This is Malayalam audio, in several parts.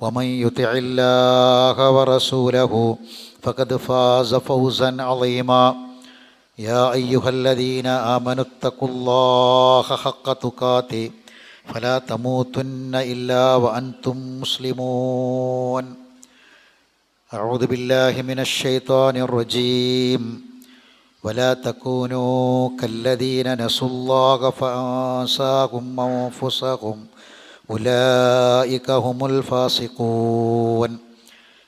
ومن يطع الله ورسوله فقد فاز فوزا عظيما يا أيها الذين آمنوا اتقوا الله حق تقاته فلا تموتن إلا وأنتم مسلمون أعوذ بالله من الشيطان الرجيم ولا تكونوا كالذين نسوا الله فأنساهم أنفسهم أولئك هم الفاسقون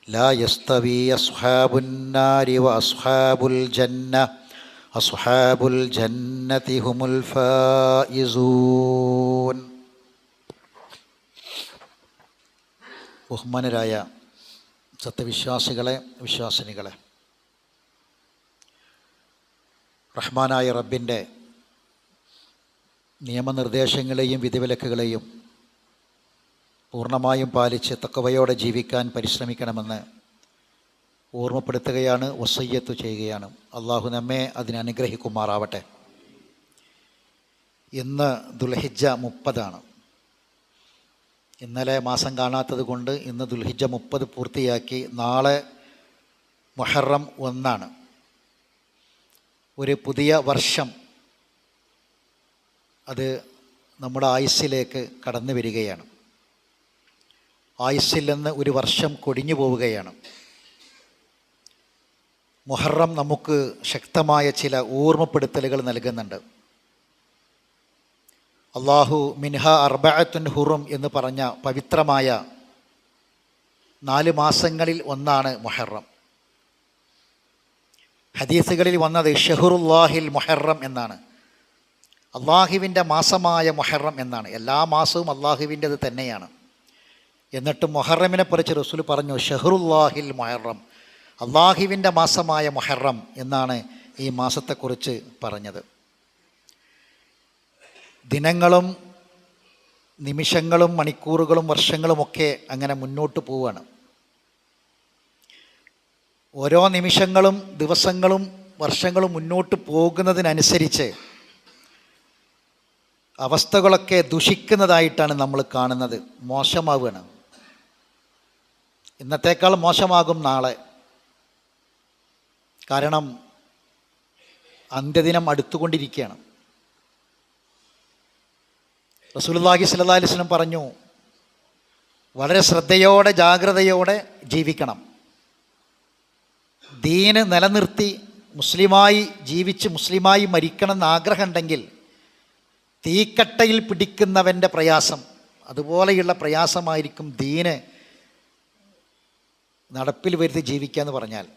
لا يستوي أصحاب النار وأصحاب الجنة أصحاب الجنة هم الفائزون ബഹുമാനരായ സത്യവിശ്വാസികളെ വിശ്വാസിനികളെ റഹ്മാനായ റബ്ബിൻ്റെ നിയമനിർദ്ദേശങ്ങളെയും വിധിവിലക്കുകളെയും പൂർണമായും പാലിച്ച് തക്കവയോടെ ജീവിക്കാൻ പരിശ്രമിക്കണമെന്ന് ഓർമ്മപ്പെടുത്തുകയാണ് വസയ്യത്ത് ചെയ്യുകയാണ്. അള്ളാഹു നമ്മെ അതിനനുഗ്രഹിക്കുമാറാവട്ടെ ഇന്ന് ദുൽഹിജ മുപ്പതാണ്. ഇന്നലെ മാസം കാണാത്തത് കൊണ്ട് ഇന്ന് ദുൽഹിജ മുപ്പത് പൂർത്തിയാക്കി നാളെ മൊഹറം ഒന്നാണ്. ഒരു പുതിയ വർഷം അത് നമ്മുടെ ആയുസ്സിലേക്ക് കടന്നു വരികയാണ്. ആയുസ്സിൽ നിന്ന് ഒരു വർഷം കൊടിഞ്ഞു പോവുകയാണ്. മുഹറം നമുക്ക് ശക്തമായ ചില ഓർമ്മപ്പെടുത്തലുകൾ നൽകുന്നുണ്ട്. അള്ളാഹു മിൻഹ അർബഅത്തുൻ ഹുറും എന്ന് പറഞ്ഞ പവിത്രമായ നാല് മാസങ്ങളിൽ ഒന്നാണ് മുഹറം. ഹദീസുകളിൽ വന്നത് ഷെഹുറുല്ലാഹിൽ മുഹറം എന്നാണ്. അള്ളാഹുവിന്റെ മാസമായ മുഹറം എന്നാണ്. എല്ലാ മാസവും അള്ളാഹുവിന്റെത് തന്നെയാണ്. എന്നിട്ട് മൊഹറമിനെ കുറിച്ച് റസൂൽ പറഞ്ഞു ഷെഹറുല്ലാഹിൽ മൊഹറം. അള്ളാഹിവിന്റെ മാസമായ മൊഹറം എന്നാണ് ഈ മാസത്തെക്കുറിച്ച് പറഞ്ഞത്. ദിനങ്ങളും നിമിഷങ്ങളും മണിക്കൂറുകളും വർഷങ്ങളുമൊക്കെ അങ്ങനെ മുന്നോട്ട് പോവുകയാണ്. ഓരോ നിമിഷങ്ങളും ദിവസങ്ങളും വർഷങ്ങളും മുന്നോട്ട് പോകുന്നതിനനുസരിച്ച് അവസ്ഥകളൊക്കെ ദുഷിക്കുന്നതായിട്ടാണ് നമ്മൾ കാണുന്നത്. മോശമാവുകയാണ്. ഇന്നത്തേക്കാൾ മോശമാകും നാളെ. കാരണം അന്ത്യദിനം അടുത്തുകൊണ്ടിരിക്കുകയാണ്. റസൂലുള്ളാഹി സ്വല്ലല്ലാഹി അലൈഹി വസല്ലം പറഞ്ഞു വളരെ ശ്രദ്ധയോടെ ജാഗ്രതയോടെ ജീവിക്കണം. ദീന് നിലനിർത്തി മുസ്ലിമായി ജീവിച്ച് മുസ്ലിമായി മരിക്കണം എന്ന് ആഗ്രഹമുണ്ടെങ്കിൽ തീക്കട്ടയിൽ പിടിക്കുന്നവന്റെ പ്രയാസം അതുപോലെയുള്ള പ്രയാസമായിരിക്കും ദീന് നടപ്പിൽ വരുത്തി ജീവിക്കുക എന്ന് പറഞ്ഞാൽ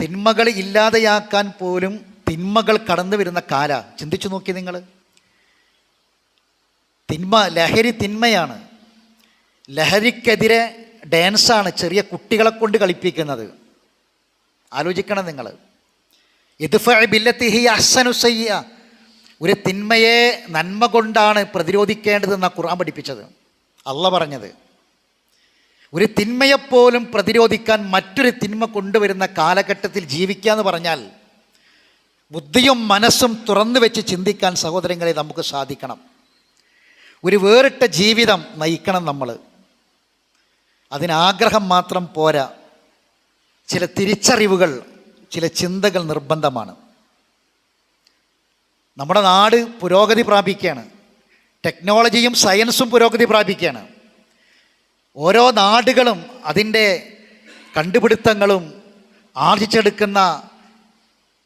തിന്മകൾ ഇല്ലാതെയാക്കാൻ പോലും തിന്മകൾ കടന്നു വരുന്ന കാല. ചിന്തിച്ചു നോക്കി നിങ്ങൾ. തിന്മ ലഹരി തിന്മയാണ്. ലഹരിക്കെതിരെ ഡാൻസാണ് ചെറിയ കുട്ടികളെ കൊണ്ട് കളിപ്പിക്കുന്നത്. ആലോചിക്കണം നിങ്ങൾ. ബില്ലത്തിഹി അസനുസയ്യ ഒരു തിന്മയെ നന്മ കൊണ്ടാണ് പ്രതിരോധിക്കേണ്ടതെന്നാണ് ഖുർആൻ പഠിപ്പിച്ചത്. അല്ല പറഞ്ഞത്. ഒരു തിന്മയെപ്പോലും പ്രതിരോധിക്കാൻ മറ്റൊരു തിന്മ കൊണ്ടുവരുന്ന കാലഘട്ടത്തിൽ ജീവിക്കുക എന്ന് പറഞ്ഞാൽ ബുദ്ധിയും മനസ്സും തുറന്നു വെച്ച് ചിന്തിക്കാൻ സഹോദരങ്ങളെ നമുക്ക് സാധിക്കണം. ഒരു വേറിട്ട ജീവിതം നയിക്കണം നമ്മൾ. അതിനാഗ്രഹം മാത്രം പോരാ. ചില തിരിച്ചറിവുകൾ ചില ചിന്തകൾ നിർബന്ധമാണ്. നമ്മുടെ നാട് പുരോഗതി പ്രാപിക്കുകയാണ്. ടെക്നോളജിയും സയൻസും പുരോഗതി പ്രാപിക്കുകയാണ്. ഓരോ നാടുകളും അതിന്റെ കണ്ടുപിടുത്തങ്ങളും ആർജിച്ചെടുക്കുന്ന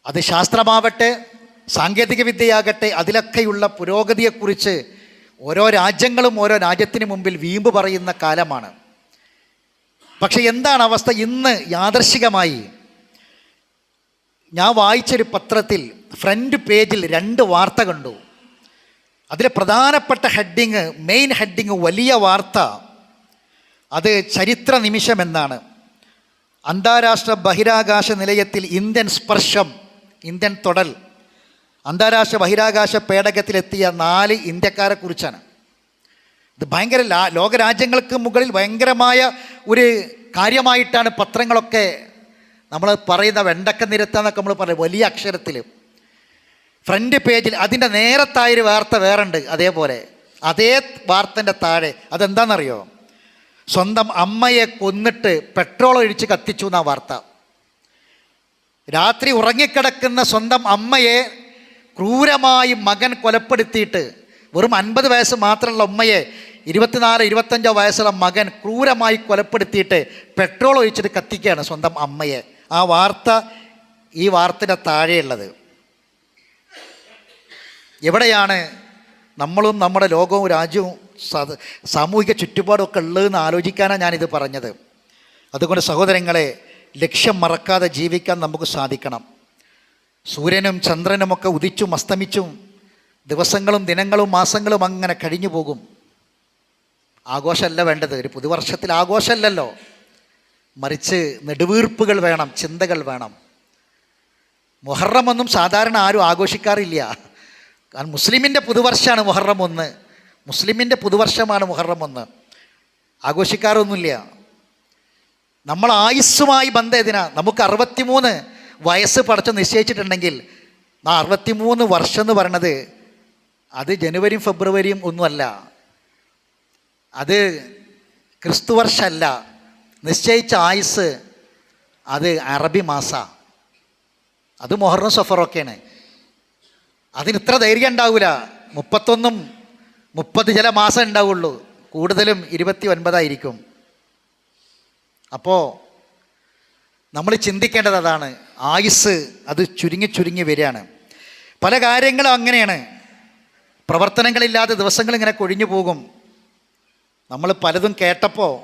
അത് ശാസ്ത്രമാവട്ടെ സാങ്കേതിക വിദ്യയാകട്ടെ അതിലൊക്കെയുള്ള പുരോഗതിയെക്കുറിച്ച് ഓരോ രാജ്യങ്ങളും ഓരോ രാജ്യത്തിന് മുമ്പിൽ വീമ്പ് പറയുന്ന കാലമാണ്. പക്ഷെ എന്താണ് അവസ്ഥ ഇന്ന് യാദർശികമായി? ഞാൻ വായിച്ചൊരു പത്രത്തിൽ ഫ്രണ്ട് പേജിൽ രണ്ട് വാർത്ത കണ്ടു. അതിലെ പ്രധാനപ്പെട്ട ഹെഡിങ് മെയിൻ ഹെഡിങ് വലിയ വാർത്ത അത് ചരിത്ര നിമിഷം എന്നാണ്. അന്താരാഷ്ട്ര ബഹിരാകാശ നിലയത്തിൽ ഇന്ത്യൻ സ്പർശം ഇന്ത്യൻ തൊടൽ അന്താരാഷ്ട്ര ബഹിരാകാശ പേടകത്തിലെത്തിയ നാല് ഇന്ത്യക്കാരെ കുറിച്ചാണ്. ഇത് ഭയങ്കര ലോകരാജ്യങ്ങൾക്ക് മുകളിൽ ഭയങ്കരമായ ഒരു കാര്യമായിട്ടാണ് പത്രങ്ങളൊക്കെ നമ്മൾ പറയുന്ന വെണ്ടക്ക നിരത്ത എന്നൊക്കെ നമ്മൾ പറയും വലിയ അക്ഷരത്തിൽ ഫ്രണ്ട് പേജിൽ അതിന്റെ നേരത്തായൊരു വാർത്ത വേറുണ്ട് അതേപോലെ. അതേ വാർത്തന്റെ താഴെ. അതെന്താണെന്നറിയോ സ്വന്തം അമ്മയെ കൊന്നിട്ട് പെട്രോൾ ഒഴിച്ച് കത്തിച്ചു എന്നാ വാർത്ത. രാത്രി ഉറങ്ങിക്കിടക്കുന്ന സ്വന്തം അമ്മയെ ക്രൂരമായി മകൻ കൊലപ്പെടുത്തിയിട്ട് വെറും അൻപത് വയസ്സ് മാത്രമുള്ള ഉമ്മയെ ഇരുപത്തിനാല് ഇരുപത്തഞ്ചോ വയസ്സുള്ള മകൻ ക്രൂരമായി കൊലപ്പെടുത്തിയിട്ട് പെട്രോൾ ഒഴിച്ചിട്ട് കത്തിക്കുകയാണ് സ്വന്തം അമ്മയെ. ആ വാർത്ത ഈ വാർത്തയുടെ താഴെയുള്ളത്. എവിടെയാണ് നമ്മളും നമ്മുടെ ലോകവും രാജ്യവും സാമൂഹിക ചുറ്റുപാടൊക്കെ ഉള്ളതെന്ന് ആലോചിക്കാനാണ് ഞാനിത് പറഞ്ഞത്. അതുകൊണ്ട് സഹോദരങ്ങളെ ലക്ഷ്യം മറക്കാതെ ജീവിക്കാൻ നമുക്ക് സാധിക്കണം. സൂര്യനും ചന്ദ്രനുമൊക്കെ ഉദിച്ചും അസ്തമിച്ചും ദിവസങ്ങളും ദിനങ്ങളും മാസങ്ങളും അങ്ങനെ കഴിഞ്ഞു പോകും. ആഘോഷമല്ല വേണ്ടത്. ഒരു പുതുവർഷത്തിൽ ആഘോഷമല്ലല്ലോ. മറിച്ച് നെടുവീർപ്പുകൾ വേണം ചിന്തകൾ വേണം. മുഹറമൊന്നും സാധാരണ ആരും ആഘോഷിക്കാറില്ല. കാരണം മുസ്ലിമിന്റെ പുതുവർഷമാണ് മുഹറം ഒന്ന്. മുസ്ലിമിന്റെ പുതുവർഷമാണ് മുഹറം ഒന്ന്. ആഘോഷിക്കാറൊന്നുമില്ല. നമ്മൾ ആയുസ്സുമായി ബന്ധം ഇതിനാ നമുക്ക് അറുപത്തിമൂന്ന് വയസ്സ് പടച്ച് നിശ്ചയിച്ചിട്ടുണ്ടെങ്കിൽ ആ അറുപത്തിമൂന്ന് വർഷം എന്ന് പറയണത് അത് ജനുവരിയും ഫെബ്രുവരിയും ഒന്നുമല്ല. അത് ക്രിസ്തുവർഷമല്ല നിശ്ചയിച്ച ആയുസ് അത് അറബി മാസ. അത് മൊഹറും സഫറൊക്കെയാണ്. അതിന് ഇത്ര ധൈര്യം ഉണ്ടാവില്ല മുപ്പത്തൊന്നും മുപ്പത് ചില മാസം ഉണ്ടാവുള്ളൂ. കൂടുതലും ഇരുപത്തി ഒൻപതായിരിക്കും അപ്പോൾ നമ്മൾ ചിന്തിക്കേണ്ടത് അതാണ്. ആയുസ് അത് ചുരുങ്ങി ചുരുങ്ങി വരികയാണ്. പല കാര്യങ്ങളും അങ്ങനെയാണ്. പ്രവർത്തനങ്ങളില്ലാതെ ദിവസങ്ങൾ ഇങ്ങനെ കൊഴിഞ്ഞു പോകും. നമ്മൾ പലതും കേട്ടപ്പോൾ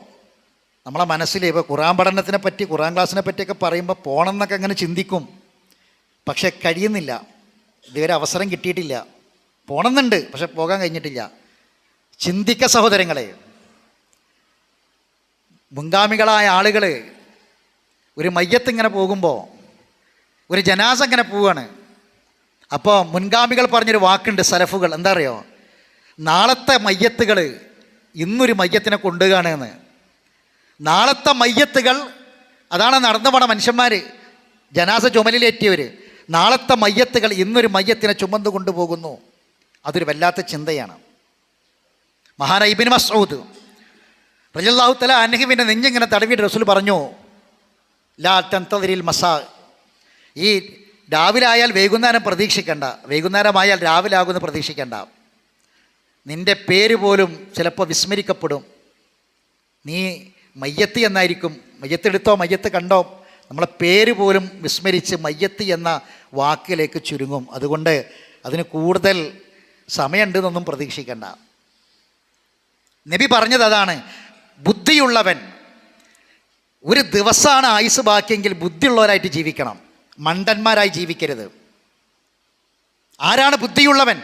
നമ്മളെ മനസ്സിൽ ഇപ്പോൾ ഖുറാൻ പഠനത്തിനെ പറ്റി ഖുറാൻ ക്ലാസ്സിനെ പറ്റിയൊക്കെ പറയുമ്പോൾ പോകണം എന്നൊക്കെ അങ്ങനെ ചിന്തിക്കും. പക്ഷെ കഴിയുന്നില്ല. ഇതുവരെ അവസരം കിട്ടിയിട്ടില്ല. പോകണമെന്നുണ്ട് പക്ഷെ പോകാൻ കഴിഞ്ഞിട്ടില്ല. ചിന്തിക്ക സഹോദരങ്ങളെ മുൻഗാമികളായ ആളുകൾ ഒരു മയ്യത്ത് ഇങ്ങനെ പോകുമ്പോൾ ഒരു ജനാസ ഇങ്ങനെ പോവുകയാണ് അപ്പോൾ മുൻഗാമികൾ പറഞ്ഞൊരു വാക്കുണ്ട് സലഫുകൾ. എന്താ അറിയോ? നാളത്തെ മയ്യത്തുകൾ ഇന്നൊരു മയ്യത്തിനെ കൊണ്ടുകയാണെന്ന് നാളത്തെ മയ്യത്തുകൾ അതാണ് നടന്നു പോണ മനുഷ്യന്മാർ ജനാസ ചുമലിലേറ്റിയവർ നാളത്തെ മയ്യത്തുകൾ ഇന്നൊരു മയ്യത്തിനെ ചുമന്നു കൊണ്ടുപോകുന്നു അതൊരു വല്ലാത്ത ചിന്തയാണ്. മഹാന ഇബിൻ മസൂദ് റജല്ലാഹു തല അനഹിബിന്റെ നെഞ്ഞിങ്ങനെ തടവിയിട്ട് റസൂൽ പറഞ്ഞു ലാ തന്തതിരിൽ മസാ ഈ രാവിലെ ആയാൽ വൈകുന്നേരം പ്രതീക്ഷിക്കണ്ട വൈകുന്നേരമായാൽ രാവിലെ ആകുമെന്ന് പ്രതീക്ഷിക്കണ്ട. നിന്റെ പേര് പോലും ചിലപ്പോൾ വിസ്മരിക്കപ്പെടും. നീ മയ്യത്ത് എന്നായിരിക്കും മയ്യത്തെടുത്തോ മയ്യത്ത് കണ്ടോ നമ്മളെ പേര് പോലും വിസ്മരിച്ച് മയ്യത്ത് എന്ന വാക്കിലേക്ക് ചുരുങ്ങും. അതുകൊണ്ട് അതിന് കൂടുതൽ സമയമുണ്ടെന്നൊന്നും പ്രതീക്ഷിക്കണ്ട. നബി പറഞ്ഞത് അതാണ് ബുദ്ധിയുള്ളവൻ ഒരു ദിവസമാണ് ആയുസ് ബാക്കിയെങ്കിൽ ബുദ്ധിയുള്ളവരായിട്ട് ജീവിക്കണം. മണ്ടന്മാരായി ജീവിക്കരുത്. ആരാണ് ബുദ്ധിയുള്ളവൻ?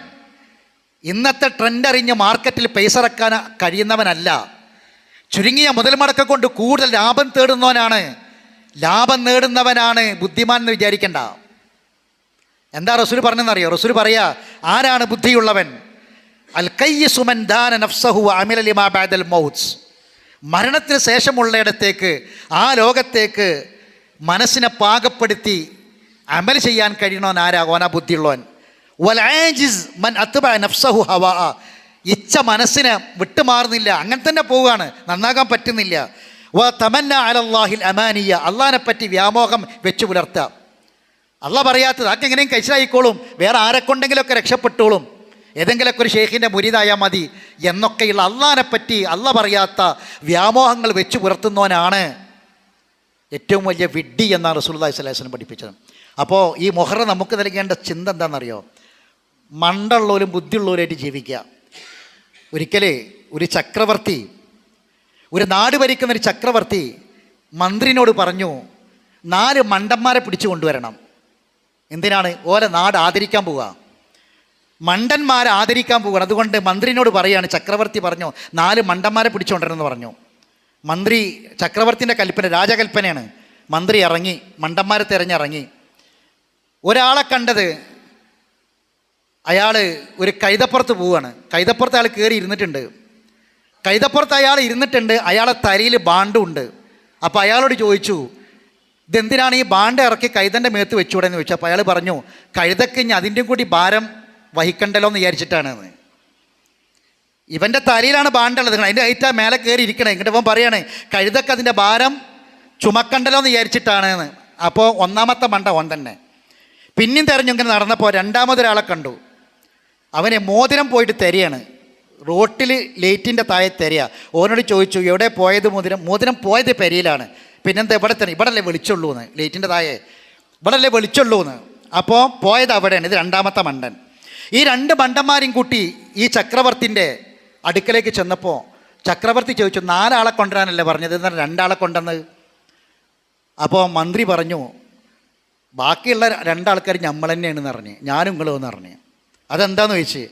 ഇന്നത്തെ ട്രെൻഡ് അറിഞ്ഞ് മാർക്കറ്റിൽ പൈസ ഇറക്കാൻ കഴിയുന്നവനല്ല. ചുരുങ്ങിയ മുതൽ മുടക്ക കൊണ്ട് കൂടുതൽ ലാഭം തേടുന്നവനാണ്. ലാഭം നേടുന്നവനാണ് ബുദ്ധിമാൻ എന്ന് വിചാരിക്കണ്ട. എന്താ റസൂൽ പറഞ്ഞെന്നറിയോ റസൂൽ പറയാ ആരാണ് ബുദ്ധിയുള്ളവൻ? അൽ ദാന നഫ്സഹു അമിലലിമാ ബാദൽ മൗത്സ് മരണത്തിന് ശേഷമുള്ളയിടത്തേക്ക് ആ ലോകത്തേക്ക് മനസ്സിനെ പാകപ്പെടുത്തി അമൽ ചെയ്യാൻ കഴിയണവൻ ആരാ? ഓനാ ബുദ്ധിയുള്ളവൻ. വലാജിസ് മൻ അത്തുബ നഫ്സഹു ഹവാ. ഇച്ഛ മനസ്സിനെ വിട്ടുമാറുന്നില്ല. അങ്ങനെ തന്നെ പോവുകയാണ്. നന്നാകാൻ പറ്റുന്നില്ല. വ തമന്ന അലല്ലാഹിൽ അമാനിയ. അള്ളഹാനെ പറ്റി വ്യാമോഹം വെച്ച് പുലർത്തുക. അള്ളാഹ പറയാത്തത് അതൊക്കെ എങ്ങനെയും കഴിച്ചായിക്കോളും. വേറെ ആരെക്കൊണ്ടെങ്കിലൊക്കെ രക്ഷപ്പെട്ടോളും. ഏതെങ്കിലുമൊക്കെ ഒരു ഷെയ്ഖിന്റെ മുരിതായാൽ മതി എന്നൊക്കെയുള്ള അള്ളാനെപ്പറ്റി പറ്റി അല്ല പറയാത്ത വ്യാമോഹങ്ങൾ വെച്ച് പുലർത്തുന്നവനാണ് ഏറ്റവും വലിയ വിഡ്ഡി എന്നാണ് അലൈഹി വസല്ലം പഠിപ്പിച്ചത്. അപ്പോൾ ഈ മൊഹറ നമുക്ക് നൽകേണ്ട ചിന്ത എന്താണെന്നറിയോ? മണ്ടുള്ളവരും ബുദ്ധിയുള്ളവരായിട്ട് ജീവിക്കുക. ഒരിക്കലേ ഒരു ചക്രവർത്തി ഒരു നാട് ഭരിക്കുന്ന ഒരു ചക്രവർത്തി മന്ത്രിനോട് പറഞ്ഞു നാല് മണ്ടന്മാരെ പിടിച്ചു കൊണ്ടുവരണം. എന്തിനാണ്? ഓലെ നാട് ആദരിക്കാൻ പോവുക. മണ്ടന്മാരെ ആദരിക്കാൻ പോവുകയാണ്. അതുകൊണ്ട് മന്ത്രിനോട് പറയുകയാണ് ചക്രവർത്തി പറഞ്ഞു നാല് മണ്ടന്മാരെ പിടിച്ചുകൊണ്ടിരുന്നു പറഞ്ഞു. മന്ത്രി ചക്രവർത്തിന്റെ കൽപ്പന രാജകൽപ്പനയാണ്. മന്ത്രി ഇറങ്ങി മണ്ടന്മാരെ തിരഞ്ഞിറങ്ങി. ഒരാളെ കണ്ടത് അയാൾ ഒരു കൈതപ്പുറത്ത് പോവുകയാണ്. കൈതപ്പുറത്ത് അയാൾ കയറി ഇരുന്നിട്ടുണ്ട്. കൈതപ്പുറത്ത് അയാൾ ഇരുന്നിട്ടുണ്ട് അയാളെ തലയിൽ ബാണ്ടും ഉണ്ട്. അപ്പോൾ അയാളോട് ചോദിച്ചു ഇതെന്തിനാണ് ഈ ബാണ്ട് ഇറക്കി കൈതന്റെ മേത്ത് വെച്ചുകൂടെ എന്ന് ചോദിച്ചു. അപ്പോൾ അയാൾ പറഞ്ഞു കഴുതക്ക് അതിന്റെയും കൂടി ഭാരം വഹിക്കണ്ടല്ലോ എന്ന് വിചാരിച്ചിട്ടാണ് ഇവന്റെ തലയിലാണ് ബാണ്ടുള്ളത്. അതിന്റെ ഹൈറ്റാ മേലെ കയറി ഇരിക്കണേ. ഇങ്ങോട്ട് ഇവൻ പറയണേ കഴുതക്ക് അതിന്റെ ഭാരം ചുമക്കണ്ടല്ലോ എന്ന് വിചാരിച്ചിട്ടാണ് അപ്പോൾ ഒന്നാമത്തെ മണ്ട ഓൻ തന്നെ. പിന്നെയും തെരഞ്ഞു ഇങ്ങനെ നടന്നപ്പോൾ രണ്ടാമതൊരാളെ കണ്ടു. അവനെ മോതിരം പോയിട്ട് തരികയാണ് റോട്ടിൽ ലേറ്റിന്റെ താഴെ തരിക ഓനോട് ചോദിച്ചു എവിടെ പോയത് മോതിരം? മോതിരം പോയത് പെരിയിലാണ്. പിന്നെന്താ ഇവിടെ തന്നെ? ഇവിടെ അല്ലേ വിളിച്ചുള്ളൂ എന്ന് ലേറ്റിന്റെ താഴെ. ഇവിടെ അല്ലേ വിളിച്ചുള്ളൂ എന്ന് അപ്പോൾ പോയത് അവിടെയാണ്. ഇത് രണ്ടാമത്തെ മണ്ടൻ. ഈ രണ്ട് ബണ്ടന്മാരും കൂട്ടി ഈ ചക്രവർത്തിന്റെ അടുക്കലേക്ക് ചെന്നപ്പോൾ ചക്രവർത്തി ചോദിച്ചു നാലാളെ കൊണ്ടുവരാനല്ലേ പറഞ്ഞത്? എന്നാൽ രണ്ടാളെ കൊണ്ടുവന്നത് അപ്പോൾ മന്ത്രി പറഞ്ഞു ബാക്കിയുള്ള രണ്ടാൾക്കാർ നമ്മൾ തന്നെയാണെന്ന് പറഞ്ഞ് ഞാനും നിങ്ങളും എന്ന് പറഞ്ഞ്. അതെന്താന്ന് ചോദിച്ച്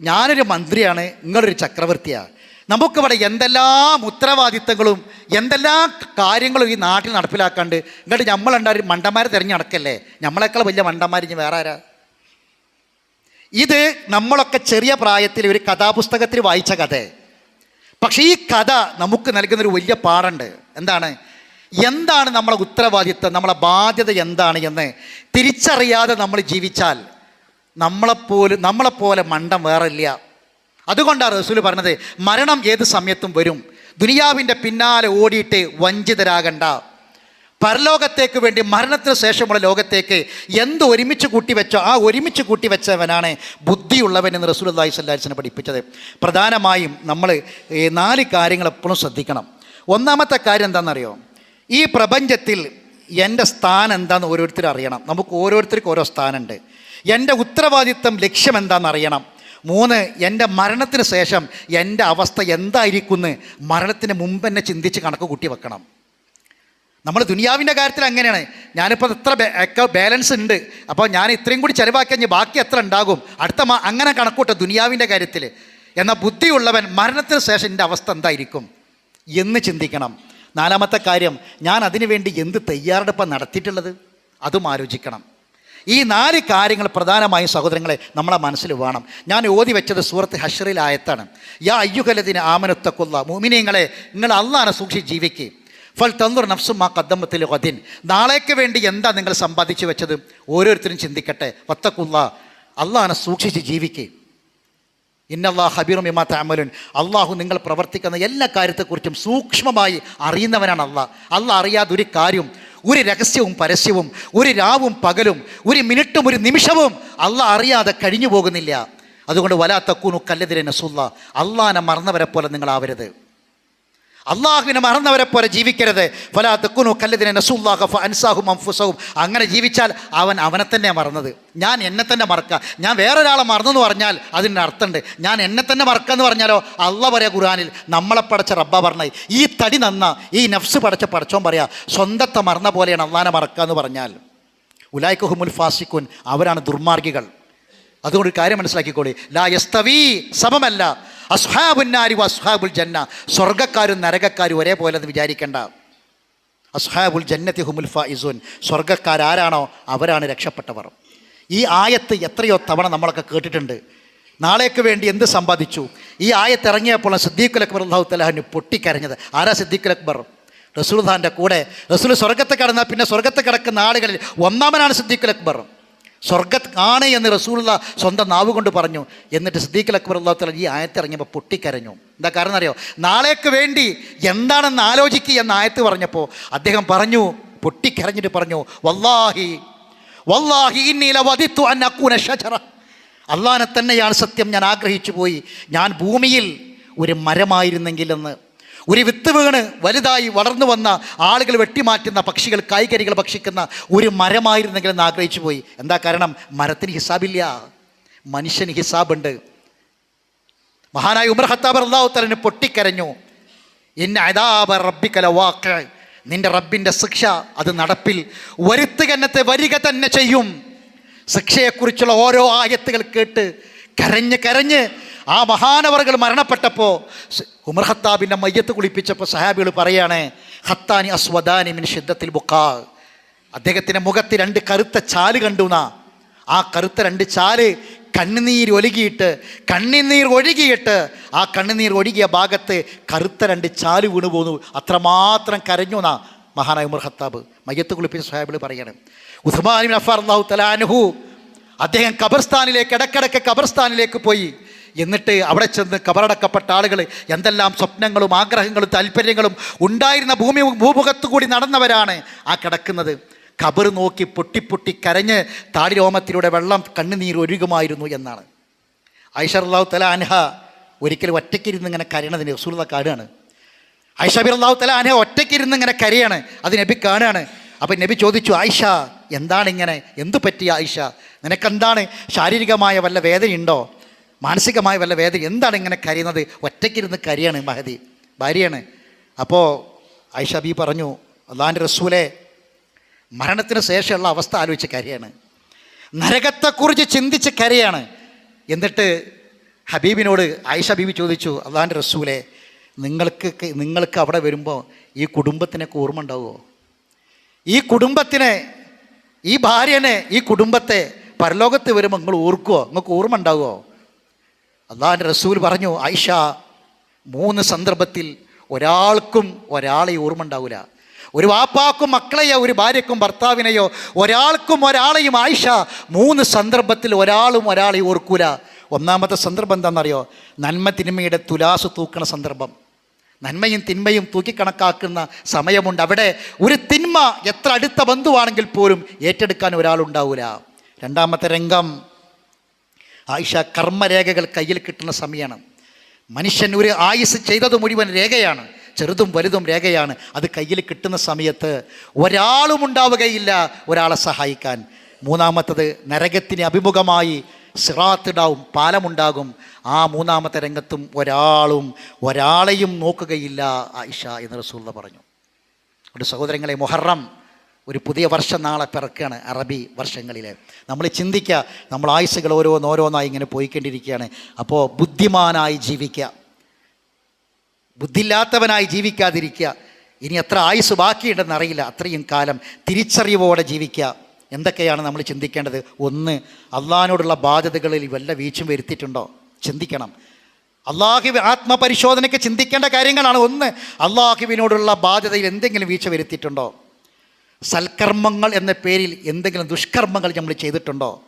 ഞാനൊരു മന്ത്രിയാണ് നിങ്ങളൊരു ചക്രവർത്തിയാണ് നമുക്കിവിടെ എന്തെല്ലാം ഉത്തരവാദിത്തങ്ങളും എന്തെല്ലാം കാര്യങ്ങളും ഈ നാട്ടിൽ നടപ്പിലാക്കാണ്ട് ഇങ്ങോട്ട് നമ്മളുണ്ടാവും മണ്ടന്മാരെ തിരഞ്ഞു നടക്കല്ലേ? നമ്മളെക്കാൾ വലിയ മണ്ടന്മാർ ഇനി വേറെ ആരാ? ഇത് നമ്മളൊക്കെ ചെറിയ പ്രായത്തിൽ ഒരു കഥാപുസ്തകത്തിൽ വായിച്ച കഥ. പക്ഷേ ഈ കഥ നമുക്ക് നൽകുന്നൊരു വലിയ പാടുണ്ട് എന്താണ്? എന്താണ് നമ്മളെ ഉത്തരവാദിത്വം നമ്മളെ ബാധ്യത എന്താണ് എന്ന് തിരിച്ചറിയാതെ നമ്മൾ ജീവിച്ചാൽ നമ്മളെപ്പോലെ നമ്മളെപ്പോലെ മണ്ടം വേറില്ല. അതുകൊണ്ടാണ് റസൂൽ പറഞ്ഞത് മരണം ഏത് സമയത്തും വരും. ദുനിയാവിന്റെ പിന്നാലെ ഓടിയിട്ട് വഞ്ചിതരാകണ്ട. പരലോകത്തേക്ക് വേണ്ടി മരണത്തിന് ശേഷമുള്ള ലോകത്തേക്ക് എന്ത് ഒരുമിച്ച് കൂട്ടിവെച്ചോ ആ ഒരുമിച്ച് കൂട്ടിവെച്ചവനാണ് ബുദ്ധിയുള്ളവൻ എന്ന് റസൂൽ അള്ളാഹി സ്വല്ലാസിനെ പഠിപ്പിച്ചത്. പ്രധാനമായും നമ്മൾ ഈ നാല് കാര്യങ്ങൾ എപ്പോഴും ശ്രദ്ധിക്കണം. ഒന്നാമത്തെ കാര്യം എന്താണെന്നറിയോ? ഈ പ്രപഞ്ചത്തിൽ എന്റെ സ്ഥാനം എന്താണെന്ന് ഓരോരുത്തർ അറിയണം. നമുക്ക് ഓരോരുത്തർക്കും ഓരോ സ്ഥാനമുണ്ട്. എന്റെ ഉത്തരവാദിത്തം ലക്ഷ്യം എന്താണെന്ന് അറിയണം. മൂന്ന് എന്റെ മരണത്തിന് ശേഷം എന്റെ അവസ്ഥ എന്തായിരിക്കും എന്ന് മരണത്തിന് മുമ്പ് തന്നെ ചിന്തിച്ച് കണക്ക് കൂട്ടി വെക്കണം. നമ്മൾ ദുനിയാവിന്റെ കാര്യത്തിൽ അങ്ങനെയാണ്. ഞാനിപ്പോൾ എത്ര ബാലൻസ് ഉണ്ട്. അപ്പോൾ ഞാൻ ഇത്രയും കൂടി ചിലവാക്കി കഴിഞ്ഞ് ബാക്കി എത്ര ഉണ്ടാകും? അടുത്ത മാ അങ്ങനെ കണക്കൂട്ടോ ദുനിയാവിന്റെ കാര്യത്തിൽ. എന്നാൽ ബുദ്ധിയുള്ളവൻ മരണത്തിന് ശേഷം എന്റെ അവസ്ഥ എന്തായിരിക്കും? എന്ന് ചിന്തിക്കണം. നാലാമത്തെ കാര്യം ഞാൻ അതിനു വേണ്ടി എന്ത് തയ്യാറെടുപ്പാണ് നടത്തിയിട്ടുള്ളത്? അതും ആലോചിക്കണം. ഈ നാല് കാര്യങ്ങൾ പ്രധാനമായും സഹോദരങ്ങളെ നമ്മളെ മനസ്സിൽ വേണം. ഞാൻ ഓതി വെച്ചത് സൂറത്ത് ഹഷറിൽ ആയത്താണ്. യാ അയ്യുഹലത്തിന് ആമനൊത്തക്കുള്ള മുമിനിയങ്ങളെ നിങ്ങൾ അള്ളാനെ സൂക്ഷിച്ച് ജീവിക്കുക ഫൽ നഫ്സും ആ കദ്ദമ്മത്തിൽ ഹദിൻ നാളേക്ക് വേണ്ടി എന്താ നിങ്ങൾ സമ്പാദിച്ചു വെച്ചത്? ഓരോരുത്തരും ചിന്തിക്കട്ടെ. വത്തക്കുള്ള അള്ളാഹനെ സൂക്ഷിച്ച് ജീവിക്കുക ഇന്നല്ലാ ഹബീറും ഇമാ താമലുൻ അള്ളാഹു നിങ്ങൾ പ്രവർത്തിക്കുന്ന എല്ലാ കാര്യത്തെക്കുറിച്ചും സൂക്ഷ്മമായി അറിയുന്നവനാണ് അള്ളാഹ്. അള്ളാഹ് അറിയാതെ ഒരു കാര്യം ഒരു രഹസ്യവും പരസ്യവും ഒരു രാവും പകലും ഒരു മിനിറ്റും ഒരു നിമിഷവും അള്ളാഹ് അറിയാതെ കഴിഞ്ഞു പോകുന്നില്ല. അതുകൊണ്ട് വലാ തക്കൂനു കല്ലതിരെ നസുല്ല. അള്ളാഹനെ മറന്നവരെ പോലെ നിങ്ങളാവരുത്. അള്ളാഹുവിനെ മറന്നവരെ പോലെ ജീവിക്കരുത്. ഫലാ തെക്കുനു കല്ലതിനെ ഫ അൻസാഹും അംഫുസവും അങ്ങനെ ജീവിച്ചാൽ അവൻ അവനെ തന്നെ മറന്നത്. ഞാൻ എന്നെ തന്നെ മറക്കുക ഞാൻ വേറൊരാളെ മറന്നെന്ന് പറഞ്ഞാൽ അതിന് അർത്ഥമുണ്ട്. ഞാൻ എന്നെ തന്നെ മറക്കുക എന്ന് പറഞ്ഞാലോ അള്ള പറയാ ഖുർആനിൽ നമ്മളെ പടച്ച റബ്ബ പറഞ്ഞായി ഈ തടി നന്ന ഈ നഫ്സ് പടച്ച പടച്ചോൻ പറയാ സ്വന്തത്തെ മറന്ന പോലെയാണ് അള്ളാനെ മറക്കുക എന്ന് പറഞ്ഞാൽ. ഉലായ്ക്കുഹുമുൽ ഫാസിഖുൻ അവരാണ് ദുർമാർഗികൾ. അതുകൊണ്ട് കാര്യം മനസ്സിലാക്കിക്കോളി. ലാ യസ്തവി സമമല്ല. അസ്ഹാബുന്നാരി അസ്ഹാബുൽ ജന്ന. സ്വർഗക്കാരും നരകക്കാരും ഒരേപോലെ എന്ന് വിചാരിക്കേണ്ട. അസ്ഹാബുൽ ജന്നത്തി ഹുമുൽ ഫൈസുൻ സ്വർഗക്കാരാരാണോ അവരാണ് രക്ഷപ്പെട്ടവർ. ഈ ആയത്ത് എത്രയോ തവണ നമ്മളൊക്കെ കേട്ടിട്ടുണ്ട്. നാളേക്ക് വേണ്ടി എന്ത് സമ്പാദിച്ചു? ഈ ആയത്ത് ഇറങ്ങിയപ്പോൾ സിദ്ദീഖുൽ അക്ബർ അള്ളാഹു തലാഹന് പൊട്ടിക്കരഞ്ഞത്. ആരാ സിദ്ദീഖുൽ അക്ബർ? റസൂൽഖാന്റെ കൂടെ. റസൂൽ സ്വർഗത്തെ കടന്നാൽ പിന്നെ സ്വർഗത്തെ കിടക്കുന്ന ആളുകളിൽ ഒന്നാമനാണ് സിദ്ദീഖുൽ അക്ബർ. സ്വർഗത്ത് ആണ് എന്ന് റസൂലുള്ള സ്വന്തം നാവ് കൊണ്ട് പറഞ്ഞു. എന്നിട്ട് സിദ്ദീഖ് അക്ബർ അള്ളാഹു തല ഈ ആയത്തിറങ്ങിയപ്പോൾ പൊട്ടിക്കരഞ്ഞു. എന്താ കാരണം അറിയോ? നാളേക്ക് വേണ്ടി എന്താണെന്ന് ആലോചിക്കുക എന്ന ആയത്ത് പറഞ്ഞപ്പോൾ അദ്ദേഹം പറഞ്ഞു പൊട്ടിക്കരഞ്ഞിട്ട് പറഞ്ഞു വല്ലാഹി വല്ലാഹി ഇന്നീല വധിത്തു അന്നക്കൂന ഷജറ അള്ളാനെ തന്നെയാണ് സത്യം. ഞാൻ ആഗ്രഹിച്ചു പോയി. ഞാൻ ഭൂമിയിൽ ഒരു മരമായിരുന്നെങ്കിലെന്ന്. ഒരു വിത്ത് വീണ് വലുതായി വളർന്നു വന്ന ആളുകൾ വെട്ടിമാറ്റുന്ന പക്ഷികൾ കായ്കനികൾ ഭക്ഷിക്കുന്ന ഒരു മരമായിരുന്നെങ്കിൽ എന്ന് ആഗ്രഹിച്ചു പോയി. എന്താ കാരണം? മരത്തിന് ഹിസാബില്ല. മനുഷ്യന് ഹിസാബുണ്ട്. മഹാനായ ഉമർ ഹത്താബ് അള്ളാഹുത്തലിന് തലന് പൊട്ടിക്കരഞ്ഞു. ഇന്ന അതാബ റബ്ബിക്കല വാക്ക് നിന്റെ റബ്ബിന്റെ ശിക്ഷ അത് നടപ്പിൽ. വരുത്തുകന്നത്തെ വരിക തന്നെ ചെയ്യും. ശിക്ഷയെക്കുറിച്ചുള്ള ഓരോ ആയത്തുകൾ കേട്ട് കരഞ്ഞ് കരഞ്ഞ് ആ മഹാനവറുകൾ മരണപ്പെട്ടപ്പോൾ ഉമർ ഹത്താബിന്റെ മയ്യത്ത് കുളിപ്പിച്ചപ്പോൾ സഹാബികൾ പറയാണ് ഹത്താനി അസ്വദാനി മിൻ ഷിദ്ദത്തിൽ ബുക്കാ അദ്ദേഹത്തിന്റെ മുഖത്ത് രണ്ട് കറുത്ത ചാൽ കണ്ടുനാ ആ കറുത്ത രണ്ട് ചാൽ കണ്ണുനീർ ഒലുകിയിട്ട് കണ്ണുനീർ ഒഴുകിയിട്ട് ആ കണ്ണുനീർ ഒഴുകിയ ഭാഗത്ത് കറുത്ത രണ്ട് ചാൽ വീണു പോന്നു. അത്രമാത്രം കരഞ്ഞു മഹാനായ ഉമർ ഹത്താബ് മയ്യത്ത് കുളിപ്പിച്ച സഹാബികൾ പറയാണ് ഉസ്മാൻ അഫാർ അള്ളാഹു തലാനുഹു അദ്ദേഹം ഖബർസ്ഥാനിലേക്ക് ഇടക്കിടക്ക് ഖബർസ്ഥാനിലേക്ക് പോയി. എന്നിട്ട് അവിടെ ചെന്ന് കബറടക്കപ്പെട്ട ആളുകൾ എന്തെല്ലാം സ്വപ്നങ്ങളും ആഗ്രഹങ്ങളും താല്പര്യങ്ങളും ഉണ്ടായിരുന്ന ഭൂമി ഭൂമുഖത്ത് കൂടി നടന്നവരാണ് ആ കിടക്കുന്നത്. കബർ നോക്കി പൊട്ടി പൊട്ടി കരഞ്ഞ് താടിരോമത്തിലൂടെ വെള്ളം കണ്ണുനീർ ഒഴുകുമായിരുന്നു എന്നാണ്. ഐഷർ അള്ളാഹു തല അൻഹ ഒരിക്കലും ഒറ്റയ്ക്കിരുന്ന് ഇങ്ങനെ കരയണതിന് റസൂലുള്ള കാണുകയാണ് ഐഷബിർ അള്ളാഹു തല അനഹ ഒറ്റയ്ക്കിരുന്ന് ഇങ്ങനെ കരയാണ്. അത് നബി കാണുകയാണ് അപ്പം നബി ചോദിച്ചു ആയിഷ എന്താണ് ഇങ്ങനെ? എന്തു പറ്റിയ ആയിഷ നിനക്കെന്താണ് ശാരീരികമായ വല്ല വേദനയുണ്ടോ? മാനസികമായ വല്ല വേദന? എന്താണ് ഇങ്ങനെ കരയുന്നത്? ഒറ്റയ്ക്കിരുന്ന് കരയാണ് മഹദി. ഭാര്യയാണ്. അപ്പോൾ ഐഷബി പറഞ്ഞു അള്ളാഹാന്റെ റസൂലെ മരണത്തിന് ശേഷമുള്ള അവസ്ഥ ആലോചിച്ച് കരയാണ്. നരകത്തെക്കുറിച്ച് ചിന്തിച്ച് കരയാണ്. എന്നിട്ട് ഹബീബിനോട് ആയിഷ ബീബി ചോദിച്ചു അള്ളാഹാന്റെ റസൂലെ നിങ്ങൾക്ക് നിങ്ങൾക്ക് അവിടെ വരുമ്പോൾ ഈ കുടുംബത്തിനൊക്കെ ഓർമ്മ ഉണ്ടാവുമോ ഈ കുടുംബത്തിനെ ഈ ഭാര്യനെ ഈ കുടുംബത്തെ പരലോകത്ത് വരുമ്പോൾ നിങ്ങൾ ഓർക്കുമോ നിങ്ങൾക്ക് ഓർമ്മ ഉണ്ടാവുമോ അള്ളാഹാന്റെ റസൂൽ പറഞ്ഞു ആയിഷ മൂന്ന് സന്ദർഭത്തിൽ ഒരാൾക്കും ഒരാളെ ഓർമ്മ ഉണ്ടാവില്ല ഒരു വാപ്പാക്കും മക്കളെയോ ഒരു ഭാര്യക്കും ഭർത്താവിനെയോ ഒരാൾക്കും ഒരാളെയും ആയിഷ മൂന്ന് സന്ദർഭത്തിൽ ഒരാളും ഒരാളെ ഓർക്കൂല. ഒന്നാമത്തെ സന്ദർഭം എന്താണെന്നറിയോ? നന്മ തിന്മയുടെ തുലാസ് തൂക്കണ സന്ദർഭം. നന്മയും തിന്മയും തൂക്കിക്കണക്കാക്കുന്ന സമയമുണ്ട്. അവിടെ ഒരു തിന്മ എത്ര അടുത്ത ബന്ധുവാണെങ്കിൽ പോലും ഏറ്റെടുക്കാൻ ഒരാളുണ്ടാവില്ല രണ്ടാമത്തെ രംഗം ആയിഷ കർമ്മരേഖകൾ കയ്യിൽ കിട്ടുന്ന സമയമാണ്. മനുഷ്യൻ ഒരു ആയുസ് ചെയ്തത് മുഴുവൻ രേഖയാണ്. ചെറുതും വലുതും രേഖയാണ്. അത് കയ്യിൽ കിട്ടുന്ന സമയത്ത് ഒരാളും ഉണ്ടാവുകയില്ല ഒരാളെ സഹായിക്കാൻ. മൂന്നാമത്തത് നരകത്തിന് അഭിമുഖമായി സിറാത്തിടാവും പാലമുണ്ടാകും. ആ മൂന്നാമത്തെ രംഗത്തും ഒരാളും ഒരാളെയും നോക്കുകയില്ല ആയിഷ എന്ന് റസൂള്ള പറഞ്ഞു. ഒരു സഹോദരങ്ങളെ മൊഹറം ഒരു പുതിയ വർഷം നാളെ പിറക്കുകയാണ് അറബി വർഷങ്ങളിൽ നമ്മൾ ചിന്തിക്കുക നമ്മൾ ആയുസ്സുകൾ ഓരോന്നോരോന്നായി ഇങ്ങനെ പോയിക്കൊണ്ടിരിക്കുകയാണ് അപ്പോൾ ബുദ്ധിമാനായി ജീവിക്കുക ബുദ്ധിയില്ലാത്തവനായി ജീവിക്കാതിരിക്കുക ഇനി എത്ര ആയുസ് ബാക്കിയുണ്ടെന്ന് അറിയില്ല. അത്രയും കാലം തിരിച്ചറിവോടെ ജീവിക്കുക എന്തൊക്കെയാണ് നമ്മൾ ചിന്തിക്കേണ്ടത്? ഒന്ന് അള്ളാഹിനോടുള്ള ബാധ്യതകളിൽ വല്ല വീഴ്ചയും വരുത്തിയിട്ടുണ്ടോ? ചിന്തിക്കണം. അള്ളാഹു ആത്മപരിശോധനയ്ക്ക് ചിന്തിക്കേണ്ട കാര്യങ്ങളാണ് ഒന്ന് അള്ളാഹുവിനോടുള്ള ബാധ്യതയിൽ എന്തെങ്കിലും വീഴ്ച വരുത്തിയിട്ടുണ്ടോ? സൽക്കർമ്മങ്ങൾ എന്ന പേരിൽ എന്തെങ്കിലും ദുഷ്കർമ്മങ്ങൾ നമ്മൾ ചെയ്തിട്ടുണ്ടോ?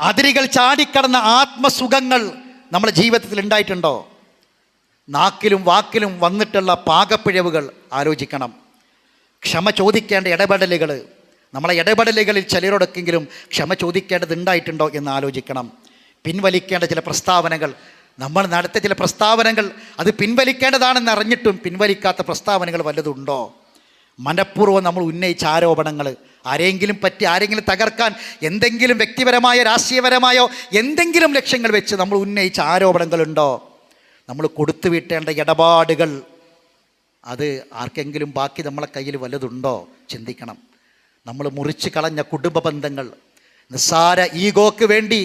അതിരുകൾ ചാടിക്കടന്ന ആത്മസുഖങ്ങൾ നമ്മുടെ ജീവിതത്തിൽ ഉണ്ടായിട്ടുണ്ടോ? നാക്കിലും വാക്കിലും വന്നിട്ടുള്ള പാകപ്പിഴവുകൾ ആലോചിക്കണം. ക്ഷമ ചോദിക്കേണ്ട ഇടപെടലുകൾ. നമ്മളെ ഇടപെടലുകളിൽ ചിലരോടൊക്കെങ്കിലും ക്ഷമ ചോദിക്കേണ്ടതുണ്ടായിട്ടുണ്ടോ എന്ന് ആലോചിക്കണം. പിൻവലിക്കേണ്ട ചില പ്രസ്താവനകൾ. നമ്മൾ നടത്തിയ ചില പ്രസ്താവനകൾ അത് പിൻവലിക്കേണ്ടതാണെന്ന് അറിഞ്ഞിട്ടും പിൻവലിക്കാത്ത പ്രസ്താവനകൾ വല്ലതുണ്ടോ മനഃപൂർവം നമ്മൾ ഉന്നയിച്ച ആരോപണങ്ങൾ. ആരെങ്കിലും പറ്റി ആരെങ്കിലും തകർക്കാൻ എന്തെങ്കിലും വ്യക്തിപരമായ രാഷ്ട്രീയപരമായോ എന്തെങ്കിലും ലക്ഷ്യങ്ങൾ വെച്ച് നമ്മൾ ഉന്നയിച്ച ആരോപണങ്ങളുണ്ടോ? നമ്മൾ കൊടുത്തു വീട്ടേണ്ട ഇടപാടുകൾ അത് ആർക്കെങ്കിലും ബാക്കി നമ്മളെ കയ്യിൽ വല്ലതുണ്ടോ ചിന്തിക്കണം. നമ്മൾ മുറിച്ച് കളഞ്ഞ കുടുംബ ബന്ധങ്ങൾ നിസ്സാര ഈഗോക്ക് വേണ്ടി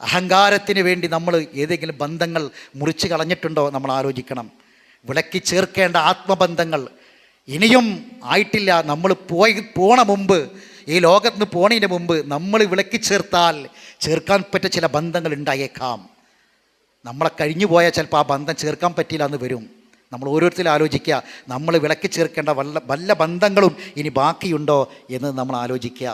അഹങ്കാരത്തിന് വേണ്ടി നമ്മൾ ഏതെങ്കിലും ബന്ധങ്ങൾ മുറിച്ച് കളഞ്ഞിട്ടുണ്ടോ? നമ്മൾ ആലോചിക്കണം. വിളക്കി ചേർക്കേണ്ട ആത്മബന്ധങ്ങൾ ഇനിയും ആയിട്ടില്ല. നമ്മൾ പോയി പോണ മുമ്പ് ഈ ലോകത്ത് നിന്ന് പോണതിന് മുമ്പ് നമ്മൾ വിളക്കി ചേർത്താൽ ചേർക്കാൻ പറ്റിയ ചില ബന്ധങ്ങൾ ഉണ്ടായേക്കാം. നമ്മളെ കഴിഞ്ഞു പോയാൽ ചിലപ്പോൾ ആ ബന്ധം ചേർക്കാൻ പറ്റിയില്ല എന്ന് വരും. നമ്മൾ ഓരോരുത്തരും ആലോചിക്കുക നമ്മൾ വിളക്കി ചേർക്കേണ്ട വല്ല വല്ല ബന്ധങ്ങളും ഇനി ബാക്കിയുണ്ടോ എന്ന് നമ്മൾ ആലോചിക്കുക.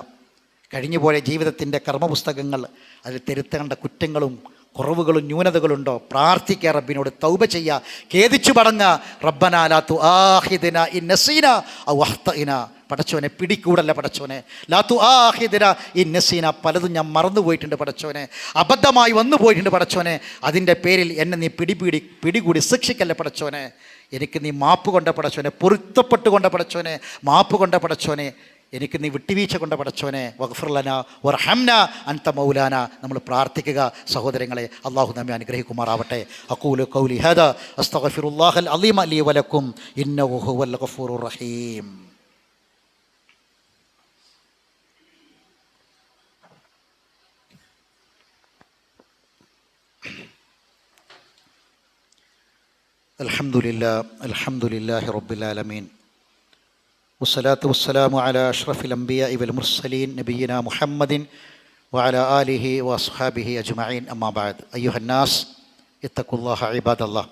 കഴിഞ്ഞുപോയ ജീവിതത്തിന്റെ കർമ്മപുസ്തകങ്ങൾ അതിൽ തിരുത്തേണ്ട കുറ്റങ്ങളും കുറവുകളും ന്യൂനതകളുണ്ടോ? പ്രാർത്ഥിക്കുക റബ്ബിനോട് തൗബ ചെയ്യുക ഖേദിച്ചു പടങ്ങ റബ്ബനാലാത്തു ആഹിദിന ഇ നസീന അഖ്തഇന. പടച്ചോനെ പിടിക്കൂടല്ല പടച്ചോനെ. ലാത്തു ആഹിദിന ഇ നസീന. പലതും ഞാൻ മറന്നു പോയിട്ടുണ്ട് പടച്ചോനെ. അബദ്ധമായി വന്നു പോയിട്ടുണ്ട് പടച്ചോനെ. അതിന്റെ പേരിൽ എന്നെ നീ പിടിപിടി പിടികൂടി ശിക്ഷിക്കല്ല പടച്ചോനെ. എനിക്ക് നീ മാപ്പ് കൊണ്ട പടച്ചോനെ. പൊരുത്തപ്പെട്ട് കൊണ്ട പടച്ചോനെ. മാപ്പ് കൊണ്ട പടച്ചോനെ. എനിക്ക് നീ വിട്ടുവീഴ്ച കൊണ്ട പടച്ചോനെ വഖഫർലന വർഹംന അൻത മൗലാന നമ്മൾ പ്രാർത്ഥിക്കുക സഹോദരങ്ങളെ അള്ളാഹു നമ്മെ അനുഗ്രഹിക്കുമാറാവട്ടെ അക്കൂലു കൗലി ഹദ അസ്തഗ്ഫിറുല്ലാഹൽ അലീം അലി വലക്കും ഇന്നഹു ഹുവൽ ഗഫൂറുർ റഹീം الحمد لله الحمد لله رب العالمين വസ്സലാത്തു വസ്സലാമു അല അഷ്റഫിൽ അംബിയ ഇബൽ മുർസലീൻ നബീന മുഹമ്മദിൻ വഅല ആലിഹി വസ്ഹാബിഹി അജ്മഈൻ അമ്മാബാദ് അയ്യുഹന്നാസ് ഇത്തക്കുല്ലാഹ ഇബാദ് അള്ളാഹ്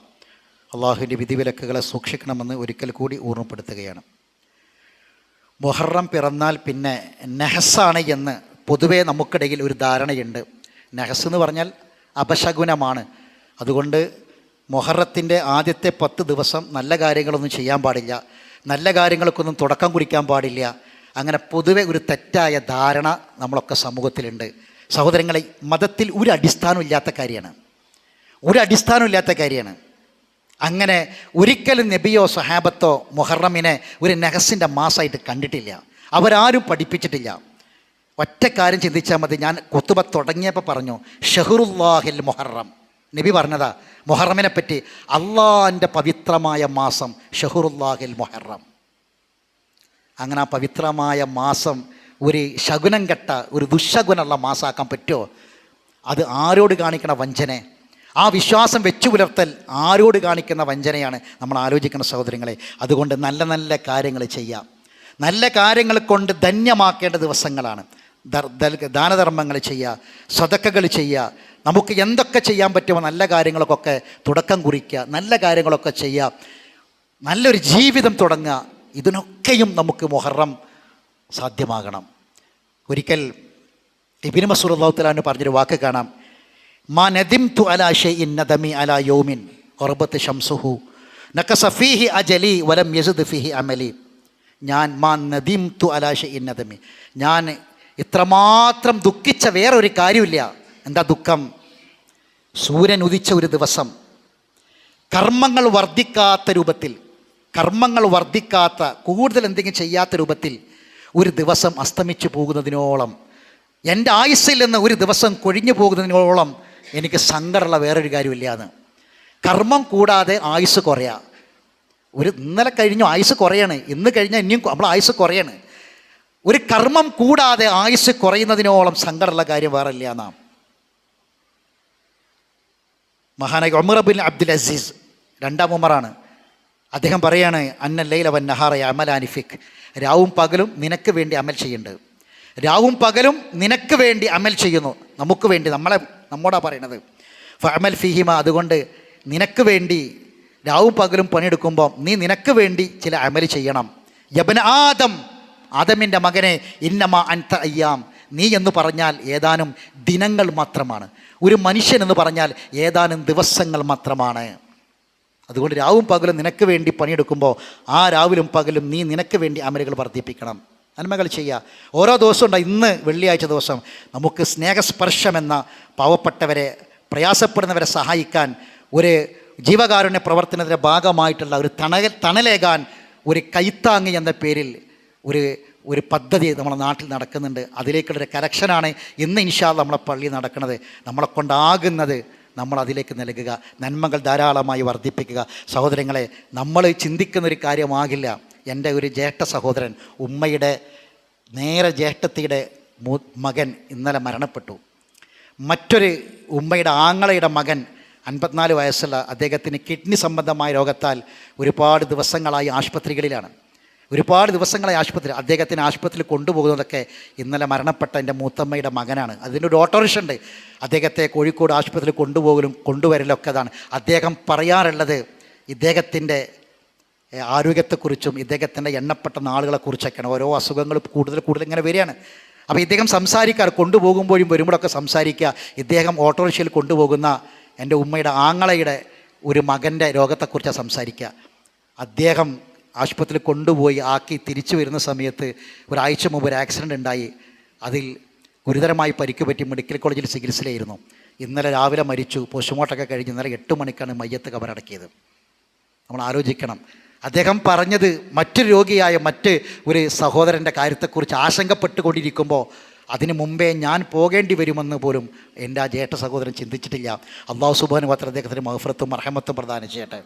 അള്ളാഹുവിന്റെ വിധിവിലക്കുകളെ സൂക്ഷിക്കണമെന്ന് ഒരിക്കൽ കൂടി ഓർമ്മപ്പെടുത്തുകയാണ്. മുഹറം പിറന്നാൽ പിന്നെ നെഹസാണ് എന്ന് പൊതുവേ നമുക്കിടയിൽ ഒരു ധാരണയുണ്ട്. നെഹസ് എന്ന് പറഞ്ഞാൽ അപശകുനമാണ്. അതുകൊണ്ട് മൊഹറത്തിന്റെ ആദ്യത്തെ പത്ത് ദിവസം നല്ല കാര്യങ്ങളൊന്നും ചെയ്യാൻ പാടില്ല. നല്ല കാര്യങ്ങൾക്കൊന്നും തുടക്കം കുറിക്കാൻ പാടില്ല. അങ്ങനെ പൊതുവെ ഒരു തെറ്റായ ധാരണ നമ്മളൊക്കെ സമൂഹത്തിലുണ്ട്. സഹോദരങ്ങളെ മതത്തിൽ ഒരു അടിസ്ഥാനം ഇല്ലാത്ത കാര്യമാണ്. ഒരു അടിസ്ഥാനം ഇല്ലാത്ത കാര്യമാണ്. അങ്ങനെ ഒരിക്കലും നബിയോ സഹാബത്തോ മൊഹറമിനെ ഒരു നെഹസിന്റെ മാസമായിട്ട് കണ്ടിട്ടില്ല. അവരാരും പഠിപ്പിച്ചിട്ടില്ല. ഒറ്റ കാര്യം ചിന്തിച്ചാൽ മതി. ഞാൻ കൊത്തുബ തുടങ്ങിയപ്പോൾ പറഞ്ഞു ഷെഹറുല്ലാഹിൽ മൊഹറം. നബി പറഞ്ഞതാ മൊഹറമിനെ പറ്റി അള്ളാന്റെ പവിത്രമായ മാസം ഷഹുറുല്ലാഹിൽ മൊഹറം. അങ്ങനെ ആ പവിത്രമായ മാസം ഒരു ശകുനം കെട്ട ഒരു ദുശകുനുള്ള മാസാക്കാൻ പറ്റുമോ? അത് ആരോട് കാണിക്കണ വഞ്ചനെ? ആ വിശ്വാസം വെച്ചു പുലർത്തൽ ആരോട് കാണിക്കുന്ന വഞ്ചനയാണ് നമ്മൾ ആലോചിക്കുന്ന സഹോദരങ്ങളെ. അതുകൊണ്ട് നല്ല നല്ല കാര്യങ്ങൾ ചെയ്യാം. നല്ല കാര്യങ്ങൾ കൊണ്ട് ധന്യമാക്കേണ്ട ദിവസങ്ങളാണ്. ദാനധർമ്മങ്ങൾ ചെയ്യുക സ്വതക്കകൾ ചെയ്യുക നമുക്ക് എന്തൊക്കെ ചെയ്യാൻ പറ്റുമോ നല്ല കാര്യങ്ങൾക്കൊക്കെ തുടക്കം കുറിക്കുക നല്ല കാര്യങ്ങളൊക്കെ ചെയ്യുക നല്ലൊരു ജീവിതം തുടങ്ങുക ഇതിനൊക്കെയും നമുക്ക് മുഹറം സാധ്യമാകണം. ഒരിക്കൽ ഇബിന് മസൂർ അള്ളാഹുത്തലാന്ന് പറഞ്ഞൊരു വാക്ക് കാണാം. മാ നദിം തു അലാ ഇൻ നദമി അലാ യോമിൻ ഒറബത്ത് ഷംസുഹു നക്ക സഫീഹി അജലി വലം യസുദ് ഫിഹി അമലി. ഞാൻ മാ നദീം തു അലാ ഇൻ നദമി. ഞാൻ ഇത്രമാത്രം ദുഃഖിച്ച വേറൊരു കാര്യമില്ല. എന്താ ദുഃഖം? സൂര്യൻ ഉദിച്ച ഒരു ദിവസം. കർമ്മങ്ങൾ വർദ്ധിക്കാത്ത രൂപത്തിൽ കർമ്മങ്ങൾ വർദ്ധിക്കാത്ത കൂടുതൽ എന്തെങ്കിലും ചെയ്യാത്ത രൂപത്തിൽ ഒരു ദിവസം അസ്തമിച്ചു പോകുന്നതിനോളം എന്റെ ആയുസ്സിൽ നിന്ന് ഒരു ദിവസം കൊഴിഞ്ഞു പോകുന്നതിനോളം എനിക്ക് സങ്കടമുള്ള വേറൊരു കാര്യമില്ലാന്ന്. കർമ്മം കൂടാതെ ആയുസ് കുറയാ. ഒരു ഇന്നലെ കഴിഞ്ഞു ആയുസ് കുറയാണ്. ഇന്ന് കഴിഞ്ഞാൽ ഇനിയും നമ്മൾ ആയുസ് കുറയാണ്. ഒരു കർമ്മം കൂടാതെ ആയുസ് കുറയുന്നതിനോളം സങ്കടമുള്ള കാര്യം വേറെ ഇല്ല നാം. മഹാനായ ഉമർ ബിൻ അബ്ദുൽ അസീസ് രണ്ടാം ഉമറാണ്. അദ്ദേഹം പറയാണ് അന്ന ലൈല നഹാറയ അനിഫിക്. രാവും പകലും നിനക്ക് വേണ്ടി അമൽ ചെയ്യുന്നുണ്ട്. രാവും പകലും നിനക്ക് വേണ്ടി അമൽ ചെയ്യുന്നു. നമുക്ക് വേണ്ടി നമ്മളെ നമ്മോടാ പറയണത്. ഫഅമൽ ഫിഹിമ അതുകൊണ്ട് നിനക്ക് വേണ്ടി രാവും പകലും പണിയെടുക്കുമ്പോൾ നീ നിനക്ക് വേണ്ടി ചില അമൽ ചെയ്യണം. യബന ആദം ആദമിന്റെ മകനെ ഇന്നമ അൻത അയ്യാം. നീ എന്ന് പറഞ്ഞാൽ ഏതാനും ദിനങ്ങൾ മാത്രമാണ്. ഒരു മനുഷ്യൻ എന്ന് പറഞ്ഞാൽ ഏതാനും ദിവസങ്ങൾ മാത്രമാണ്. അതുകൊണ്ട് രാവും പകലും നിനക്ക് വേണ്ടി പണിയെടുക്കുമ്പോൾ ആ രാവിലും പകലും നീ നിനക്ക് വേണ്ടി അമലുകൾ വർദ്ധിപ്പിക്കണം. നന്മകൾ ചെയ്യുക. ഓരോ ദിവസവും ഉണ്ട് ഇന്ന് വെള്ളിയാഴ്ച ദിവസം നമുക്ക് സ്നേഹസ്പർശമെന്ന പാവപ്പെട്ടവരെ പ്രയാസപ്പെടുന്നവരെ സഹായിക്കാൻ ഒരു ജീവകാരുണ്യ പ്രവർത്തനത്തിന്റെ ഭാഗമായിട്ടുള്ള ഒരു തണൽ തണലേകാൻ ഒരു കൈത്താങ്ങി എന്ന പേരിൽ ഒരു ഒരു പദ്ധതി നമ്മുടെ നാട്ടിൽ നടക്കുന്നുണ്ട്. അതിലേക്കുള്ളൊരു കരക്ഷനാണ് ഇന്ന് ഇൻഷാ നമ്മളെ പള്ളി നടക്കുന്നത്. നമ്മളെ കൊണ്ടാകുന്നത് നമ്മൾ അതിലേക്ക് നൽകുക. നന്മകൾ ധാരാളമായി വർദ്ധിപ്പിക്കുക. സഹോദരങ്ങളെ നമ്മൾ ചിന്തിക്കുന്നൊരു കാര്യമാകില്ല. എന്റെ ഒരു ജ്യേഷ്ഠ സഹോദരൻ ഉമ്മയുടെ നേരെ ജ്യേഷ്ഠത്തിയുടെ മകൻ ഇന്നലെ മരണപ്പെട്ടു. മറ്റൊരു ഉമ്മയുടെ ആങ്ങളയുടെ മകൻ അൻപത്തിനാല് വയസ്സുള്ള അദ്ദേഹത്തിന് കിഡ്നി സംബന്ധമായ രോഗത്താൽ ഒരുപാട് ദിവസങ്ങളായി ആശുപത്രികളിലാണ്. ഒരുപാട് ദിവസങ്ങളെ ആശുപത്രി അദ്ദേഹത്തിന് ആശുപത്രിയിൽ കൊണ്ടുപോകുന്നതൊക്കെ ഇന്നലെ മരണപ്പെട്ട എന്റെ മൂത്തമ്മയുടെ മകനാണ്. അതിന്റെ ഒരു ഓട്ടോറിക്ഷ ഉണ്ട്. അദ്ദേഹത്തെ കോഴിക്കോട് ആശുപത്രിയിൽ കൊണ്ടുപോകലും കൊണ്ടുവരലൊക്കെ അതാണ്. അദ്ദേഹം പറയാറുള്ളത് ഇദ്ദേഹത്തിന്റെ ആരോഗ്യത്തെക്കുറിച്ചും ഇദ്ദേഹത്തിന്റെ എണ്ണപ്പെട്ട നാളുകളെക്കുറിച്ചൊക്കെയാണ്. ഓരോ അസുഖങ്ങൾ കൂടുതൽ കൂടുതൽ ഇങ്ങനെ വരികയാണ്. അപ്പോൾ ഇദ്ദേഹം സംസാരിക്കാറ് കൊണ്ടുപോകുമ്പോഴും വരുമ്പോഴൊക്കെ സംസാരിക്കുക. ഇദ്ദേഹം ഓട്ടോറിക്ഷയിൽ കൊണ്ടുപോകുന്ന എന്റെ ഉമ്മയുടെ ആങ്ങളയുടെ ഒരു മകന്റെ രോഗത്തെക്കുറിച്ചാണ് സംസാരിക്കുക. അദ്ദേഹം ആശുപത്രിയിൽ കൊണ്ടുപോയി ആക്കി തിരിച്ചു വരുന്ന സമയത്ത് ഒരാഴ്ച മുമ്പ് ഒരു ആക്സിഡന്റ് ഉണ്ടായി. അതിൽ ഗുരുതരമായി പരിക്ക് പറ്റി മെഡിക്കൽ കോളേജിൽ ചികിത്സയിലായിരുന്നു. ഇന്നലെ രാവിലെ മരിച്ചു. പോസ്റ്റ്മോർട്ടമൊക്കെ കഴിഞ്ഞ് ഇന്നലെ എട്ട് മണിക്കാണ് മയ്യത്ത് കബറടക്കിയത് നമ്മൾ ആലോചിക്കണം. അദ്ദേഹം പറഞ്ഞത് മറ്റൊരു രോഗിയായ മറ്റ് ഒരു സഹോദരന്റെ കാര്യത്തെക്കുറിച്ച് ആശങ്കപ്പെട്ടുകൊണ്ടിരിക്കുമ്പോൾ അതിനു മുമ്പേ ഞാൻ പോകേണ്ടി വരുമെന്ന് പോലും എന്റെ ആ ജേഷ്ഠ സഹോദരൻ ചിന്തിച്ചിട്ടില്ല. അള്ളാഹു സുബാനു പത്ര അദ്ദേഹത്തിന് മഹഫ്രത്തും അർഹമത്തും പ്രദാനം ചെയ്യട്ടെ.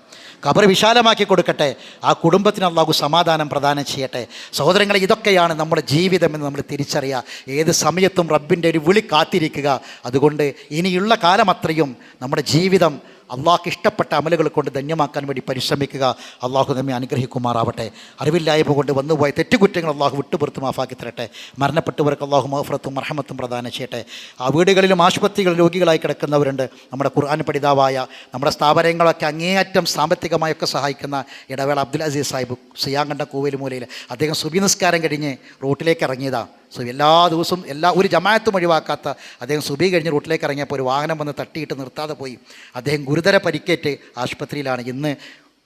ഖബർ വിശാലമാക്കി കൊടുക്കട്ടെ. ആ കുടുംബത്തിന് അള്ളാഹു സമാധാനം പ്രദാനം ചെയ്യട്ടെ. സഹോദരങ്ങളെ ഇതൊക്കെയാണ് നമ്മുടെ ജീവിതം എന്ന് നമ്മൾ തിരിച്ചറിയുക. ഏത് സമയത്തും റബ്ബിന്റെ ഒരു വിളി കാത്തിരിക്കുക. അതുകൊണ്ട് ഇനിയുള്ള കാലം അത്രയും നമ്മുടെ ജീവിതം അള്ളാഹ്ക്ക് ഇഷ്ടപ്പെട്ട അമലുകൾ കൊണ്ട് ധന്യമാക്കാൻ വേണ്ടി പരിശ്രമിക്കുക. അള്ളാഹു നമ്മെ അനുഗ്രഹിക്കുമാറാവട്ടെ. അറിവില്ലായ്മ കൊണ്ട് വന്നുപോയ തെറ്റുകുറ്റങ്ങൾ അള്ളാഹു വിട്ടുപുറത്ത് മാഫാക്കി തരട്ടെ. മരണപ്പെട്ടവർക്ക് അള്ളാഹു മഹഫറത്തും മർഹമത്തും പ്രദാനം ചെയ്യട്ടെ. ആ വീടുകളിലും ആശുപത്രികളിൽ രോഗികളായി കിടക്കുന്നവരുണ്ട്. നമ്മുടെ ഖുർആൻ പഠിതാവായ നമ്മുടെ സ്ഥാപനങ്ങളൊക്കെ അങ്ങേയറ്റം സാമ്പത്തികമായൊക്കെ സഹായിക്കുന്ന ഇടവേള അബ്ദുൽ അസീസ് സാഹിബ് സിയാങ്കണ്ട കൂവൽ മൂലയിൽ അദ്ദേഹം സുബി നിസ്കാരം കഴിഞ്ഞ് റോട്ടിലേക്ക് ഇറങ്ങിയതാണ് സോ എല്ലാ ദിവസവും എല്ലാ ഒരു ജമാഅത്തും ഒഴിവാക്കാത്ത അദ്ദേഹം സുബി കഴിഞ്ഞ് റൂട്ടിലേക്ക് ഇറങ്ങിയപ്പോൾ ഒരു വാഹനം വന്ന് തട്ടിയിട്ട് നിർത്താതെ പോയി. അദ്ദേഹം ഗുരുതര പരിക്കേറ്റ് ആശുപത്രിയിലാണ്. ഇന്ന്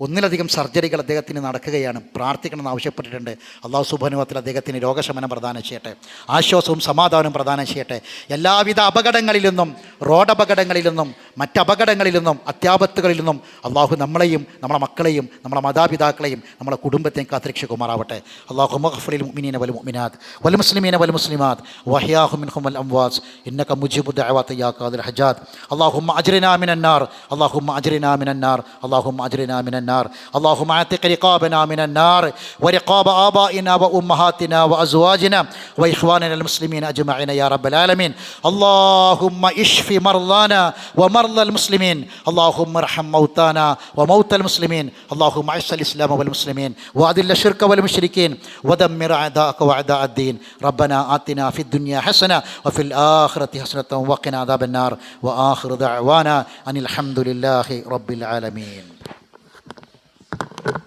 ഒന്നിലധികം സർജറികൾ അദ്ദേഹത്തിന് നടക്കുകയാണ്. പ്രാർത്ഥിക്കണമെന്ന് ആവശ്യപ്പെട്ടിട്ടുണ്ട്. അള്ളാഹു സുബാനുവത്തിൽ അദ്ദേഹത്തിന് രോഗശമനം പ്രദാനം ചെയ്യട്ടെ. ആശ്വാസവും സമാധാനവും പ്രദാനം ചെയ്യട്ടെ. എല്ലാവിധ അപകടങ്ങളിൽ നിന്നും റോഡപകടങ്ങളിൽ നിന്നും മറ്റപകടങ്ങളിൽ നിന്നും അത്യാപത്തുകളിൽ നിന്നും അള്ളാഹു നമ്മളെയും നമ്മുടെ മക്കളെയും നമ്മുടെ മാതാപിതാക്കളെയും നമ്മുടെ കുടുംബത്തെയും കാത്തിരക്ഷിക്കുമാറാവട്ടെ. അള്ളാഹു മുഹഫലിൽ മുമിനീന വൽ മുമിനാദ് വൽ മുസ്ലിമീന വൽ മുസ്ലിമാദ് വഹിയാഹുമിൻഹും വൽ അംവാസ് ഇന്നക്ക അല്ലാഹുമ്മ യാക്കാദ് ഹജാദ്. അല്ലാഹുമ്മ അജ്രിനാമിനന്നാർ മിനന്നാർ അല്ലാഹുമ്മ അള്ളാഹുമ്മ അജ്രിനാമിനൻ النار. اللهم أعتق رقابنا من النار ورقاب آبائنا وأمهاتنا وأزواجنا وإخواننا المسلمين أجمعين يا رب العالمين. اللهم اشف مرضانا ومرضى المسلمين. اللهم ارحم موتانا وموتى المسلمين. اللهم أعز الإسلام والمسلمين وأذل الشرك والمشركين ودمر أعداءك وأعداء الدين. ربنا آتنا في الدنيا حسنة وفي الآخرة حسنة وقنا عذاب النار. وآخر دعوانا أن الحمد لله رب العالمين. Thank you.